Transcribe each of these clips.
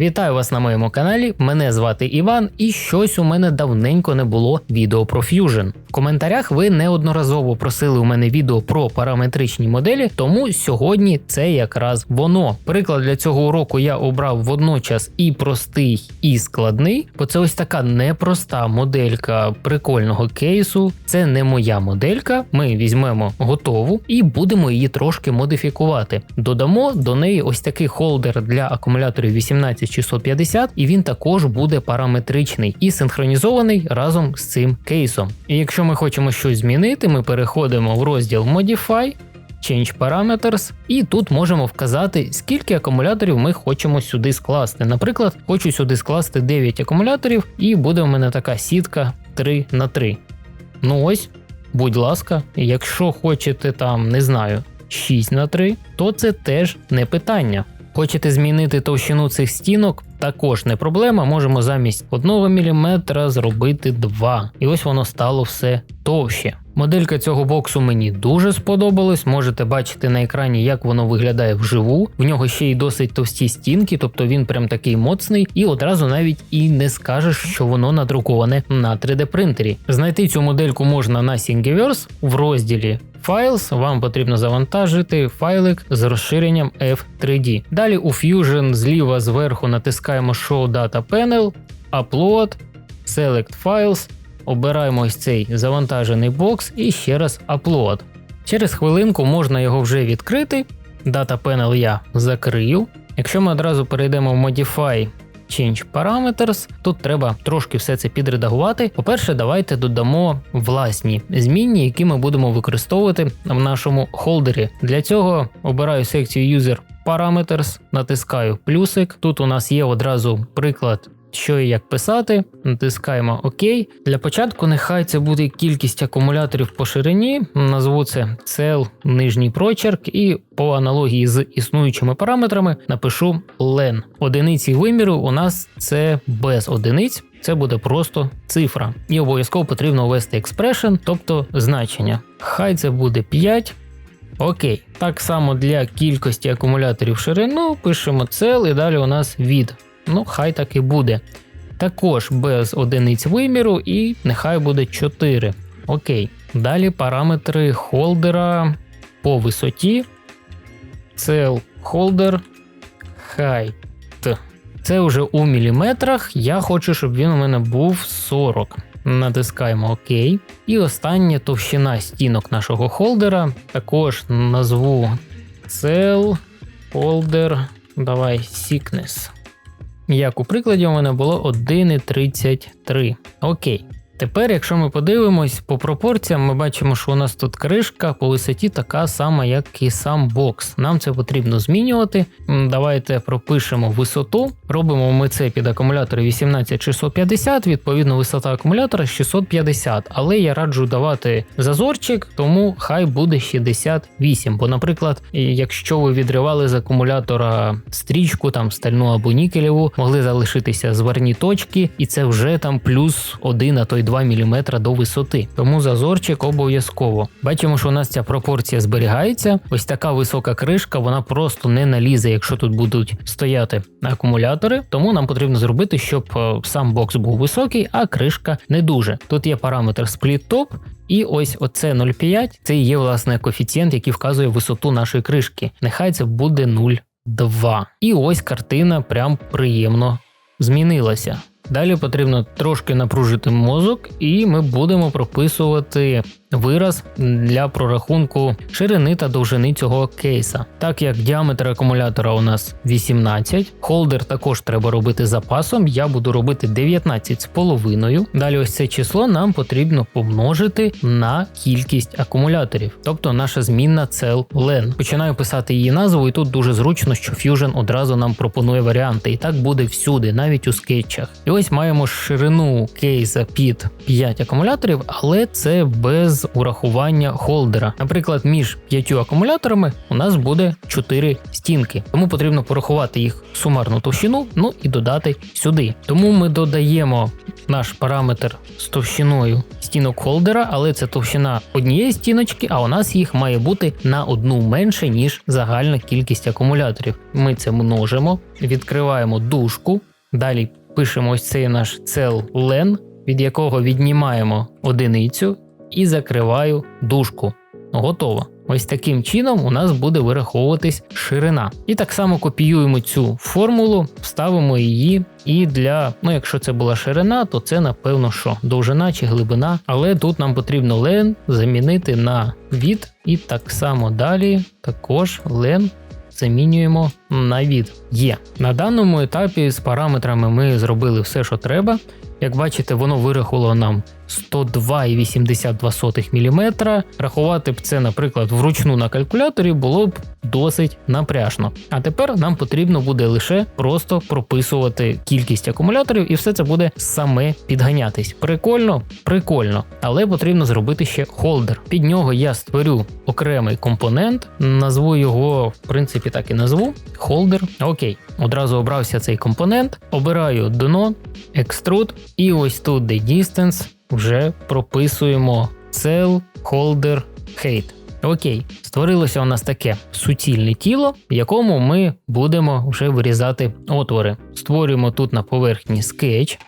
Вітаю вас на моєму каналі. Мене звати Іван, і щось у мене давненько не було відео про Fusion. В коментарях ви неодноразово просили у мене відео про параметричні моделі, тому сьогодні це якраз воно. Приклад для цього уроку я обрав водночас і простий, і складний, бо це ось така непроста моделька прикольного кейсу. Це не моя моделька. Ми візьмемо готову і будемо її трошки модифікувати. Додамо до неї ось такий холдер для акумуляторів 18650, і він також буде параметричний і синхронізований разом з цим кейсом. І якщо ми хочемо щось змінити, ми переходимо в розділ Modify. Change Parameters, і тут можемо вказати, скільки акумуляторів ми хочемо сюди скласти. Наприклад, хочу сюди скласти 9 акумуляторів, і буде в мене така сітка 3 на 3. Ну ось, будь ласка, якщо хочете там, не знаю, 6 на 3, то це теж не питання. Хочете змінити товщину цих стінок? Також не проблема, можемо замість 1 мм зробити 2. І ось воно стало все товще. Моделька цього боксу мені дуже сподобалась. Можете бачити на екрані, як воно виглядає вживу. В нього ще й досить товсті стінки, тобто він прям такий моцний, і одразу навіть і не скажеш, що воно надруковане на 3D принтері. Знайти цю модельку можна на Thingiverse в розділі Files, вам потрібно завантажити файлик з розширенням F3D. Далі у Fusion зліва зверху натискаємо Show Data Panel, Upload, Select Files, обираємо ось цей завантажений бокс і ще раз Upload. Через хвилинку можна його вже відкрити. Data Panel я закрию. Якщо ми одразу перейдемо в Modify Change Parameters. Тут треба трошки все це підредагувати. По-перше, давайте додамо власні змінні, які ми будемо використовувати в нашому холдері. Для цього обираю секцію User Parameters, натискаю плюсик. Тут у нас є одразу приклад що і як писати, натискаємо ОК. Для початку нехай це буде кількість акумуляторів по ширині, назву це cell нижній прочерк, і по аналогії з існуючими параметрами напишу len. Одиниці виміру у нас це без одиниць. Це буде просто цифра. І обов'язково потрібно ввести expression, тобто значення. Хай це буде 5. Окей. Так само для кількості акумуляторів ширину пишемо cell і далі у нас від. Ну, хай так і буде. Також без одиниць виміру, і нехай буде 4. Окей. Далі параметри холдера по висоті. Cell holder height. Це вже у міліметрах. Я хочу, щоб він у мене був 40. Натискаємо ОК. І остання товщина стінок нашого холдера. Також назву Cell Holder. Давай Thickness. Як у прикладі, у мене було 1,33. Окей. Тепер, якщо ми подивимось по пропорціям, ми бачимо, що у нас тут кришка по висоті така сама, як і сам бокс. Нам це потрібно змінювати. Давайте пропишемо висоту. Робимо ми це під акумулятор 18650, відповідно, висота акумулятора 650, але я раджу давати зазорчик, тому хай буде 68. Бо, наприклад, якщо ви відривали з акумулятора стрічку, там стальну або нікелеву, могли залишитися зварні точки, і це вже там плюс 1, а то й 2 мм до висоти. Тому зазорчик обов'язково. Бачимо, що у нас ця пропорція зберігається. Ось така висока кришка, вона просто не налізе, якщо тут будуть стояти акумулятори. Тому нам потрібно зробити, щоб е, сам бокс був високий, а кришка не дуже. Тут є параметр Top, і ось оце 0,5 це є власне коефіцієнт, який вказує висоту нашої кришки. Нехай це буде 0,2. І ось картина прям приємно змінилася. Далі потрібно трошки напружити мозок, і ми будемо прописувати вираз для прорахунку ширини та довжини цього кейса. Так як діаметр акумулятора у нас 18, холдер також треба робити запасом. Я буду робити 19,5. Далі ось це число нам потрібно помножити на кількість акумуляторів, тобто наша змінна цел LEN. Починаю писати її назву, і тут дуже зручно, що Fusion одразу нам пропонує варіанти. І так буде всюди, навіть у скетчах. І ось маємо ширину кейса під 5 акумуляторів, але це без без урахування холдера. Наприклад, між п'ятью акумуляторами у нас буде 4 стінки, тому потрібно порахувати їх сумарну товщину, ну і додати сюди. Тому ми додаємо наш параметр з товщиною стінок холдера, але це товщина однієї стіночки, а у нас їх має бути на одну менше, ніж загальна кількість акумуляторів. Ми це множимо, відкриваємо дужку, далі пишемо ось цей наш цел len, від якого віднімаємо одиницю і закриваю дужку. Готово. Ось таким чином у нас буде вираховуватись ширина. І так само копіюємо цю формулу, вставимо її. І для, ну якщо це була ширина, то це напевно що довжина чи глибина. Але тут нам потрібно лен замінити на від, і так само далі також лен замінюємо на від. Є. На даному етапі з параметрами ми зробили все, що треба. Як бачите, воно вирахувало нам 102,82 мм. Рахувати б це, наприклад, вручну на калькуляторі було б досить напряжно. А тепер нам потрібно буде лише просто прописувати кількість акумуляторів, і все це буде саме підганятись. Прикольно, прикольно, але потрібно зробити ще холдер. Під нього я створю окремий компонент, назву його, в принципі, так і назву. Холдер. Окей, одразу обрався цей компонент, обираю дно, extrude, і ось тут де distance вже прописуємо cell holder height. Окей, створилося у нас таке суцільне тіло, в якому ми будемо вже вирізати отвори. Створюємо тут на поверхні скетч.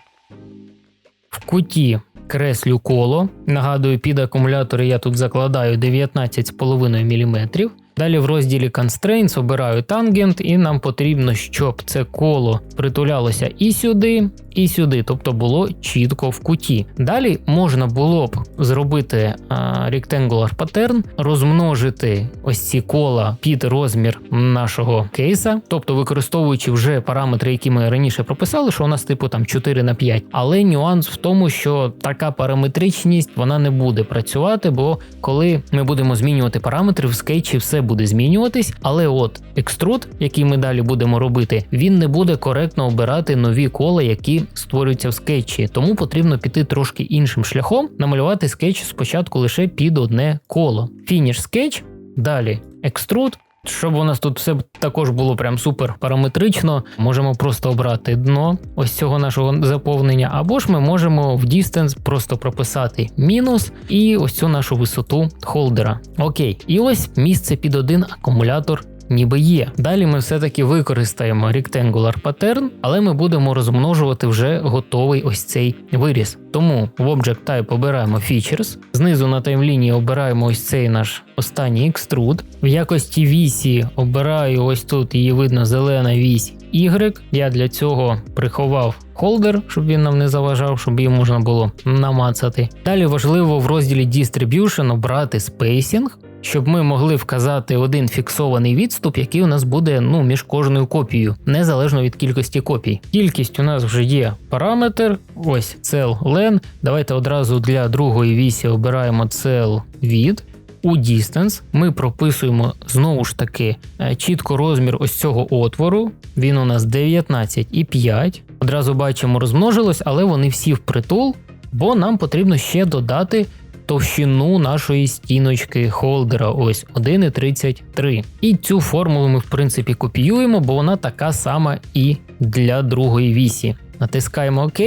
В куті креслю коло. Нагадую, під акумулятори я тут закладаю 19,5 мм. Далі в розділі Constraints обираю тангент, і нам потрібно, щоб це коло притулялося і сюди, і сюди, тобто було чітко в куті. Далі можна було б зробити а, Rectangular Pattern, розмножити ось ці кола під розмір нашого кейса, тобто використовуючи вже параметри, які ми раніше прописали, що у нас типу там 4 на 5. Але нюанс в тому, що така параметричність вона не буде працювати, бо коли ми будемо змінювати параметри в скетчі, все буде змінюватись. Але от екструд, який ми далі будемо робити, він не буде коректно обирати нові кола, які створюються в скетчі. Тому потрібно піти трошки іншим шляхом, намалювати скетч спочатку лише під одне коло. Фініш скетч, далі екструд. Щоб у нас тут все також було прям супер параметрично, можемо просто обрати дно ось цього нашого заповнення, або ж ми можемо в distance просто прописати мінус і ось цю нашу висоту холдера. Окей, і ось місце під один акумулятор ніби є. Далі ми все-таки використаємо Rectangular Pattern, але ми будемо розмножувати вже готовий ось цей виріс. Тому в Object Type обираємо Features, знизу на таймлінії обираємо ось цей наш останній Extrude. В якості вісі обираю ось тут її видно зелена вісь Y. Я для цього приховав холдер, щоб він нам не заважав, щоб її можна було намацати. Далі важливо в розділі Distribution обрати Spacing щоб ми могли вказати один фіксований відступ, який у нас буде ну, між кожною копією, незалежно від кількості копій. Кількість у нас вже є параметр, ось cell len. Давайте одразу для другої вісі обираємо cell від. У distance ми прописуємо знову ж таки е, чітко розмір ось цього отвору. Він у нас 19,5. Одразу бачимо, розмножилось, але вони всі впритул, бо нам потрібно ще додати товщину нашої стіночки холдера, ось 1,33. І цю формулу ми, в принципі, копіюємо, бо вона така сама і для другої вісі. Натискаємо ОК,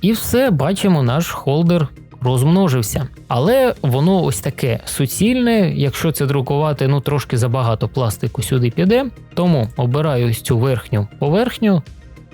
і все, бачимо, наш холдер розмножився. Але воно ось таке суцільне, якщо це друкувати, ну трошки забагато пластику сюди піде. Тому обираю ось цю верхню поверхню,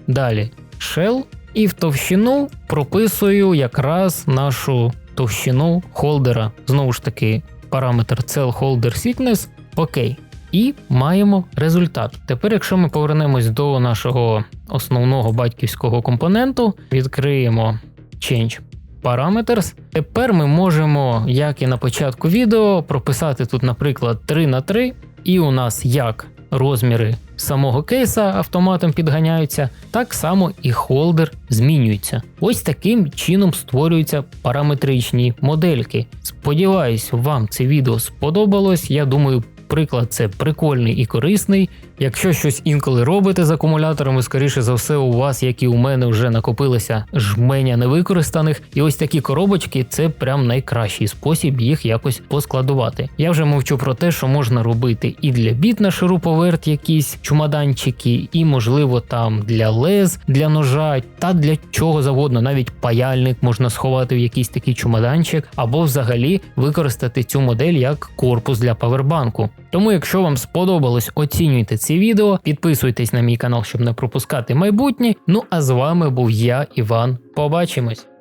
далі shell, і в товщину прописую якраз нашу товщину холдера. Знову ж таки, параметр Cell Holder Thickness. Окей. І маємо результат. Тепер, якщо ми повернемось до нашого основного батьківського компоненту, відкриємо Change Parameters. Тепер ми можемо, як і на початку відео, прописати тут, наприклад, 3 на 3 і у нас як розміри самого кейса автоматом підганяються, так само і холдер змінюється. Ось таким чином створюються параметричні модельки. Сподіваюсь, вам це відео сподобалось. Я думаю, приклад це прикольний і корисний. Якщо щось інколи робите з акумуляторами, скоріше за все, у вас, як і у мене, вже накопилося жменя невикористаних. І ось такі коробочки це прям найкращий спосіб їх якось поскладувати. Я вже мовчу про те, що можна робити і для біт на шуруповерт якісь чумаданчики, і можливо там для лез, для ножа та для чого завгодно, навіть паяльник можна сховати в якийсь такий чумаданчик, або взагалі використати цю модель як корпус для павербанку. Тому, якщо вам сподобалось, оцінюйте ці відео, підписуйтесь на мій канал, щоб не пропускати майбутнє. Ну а з вами був я, Іван. Побачимось!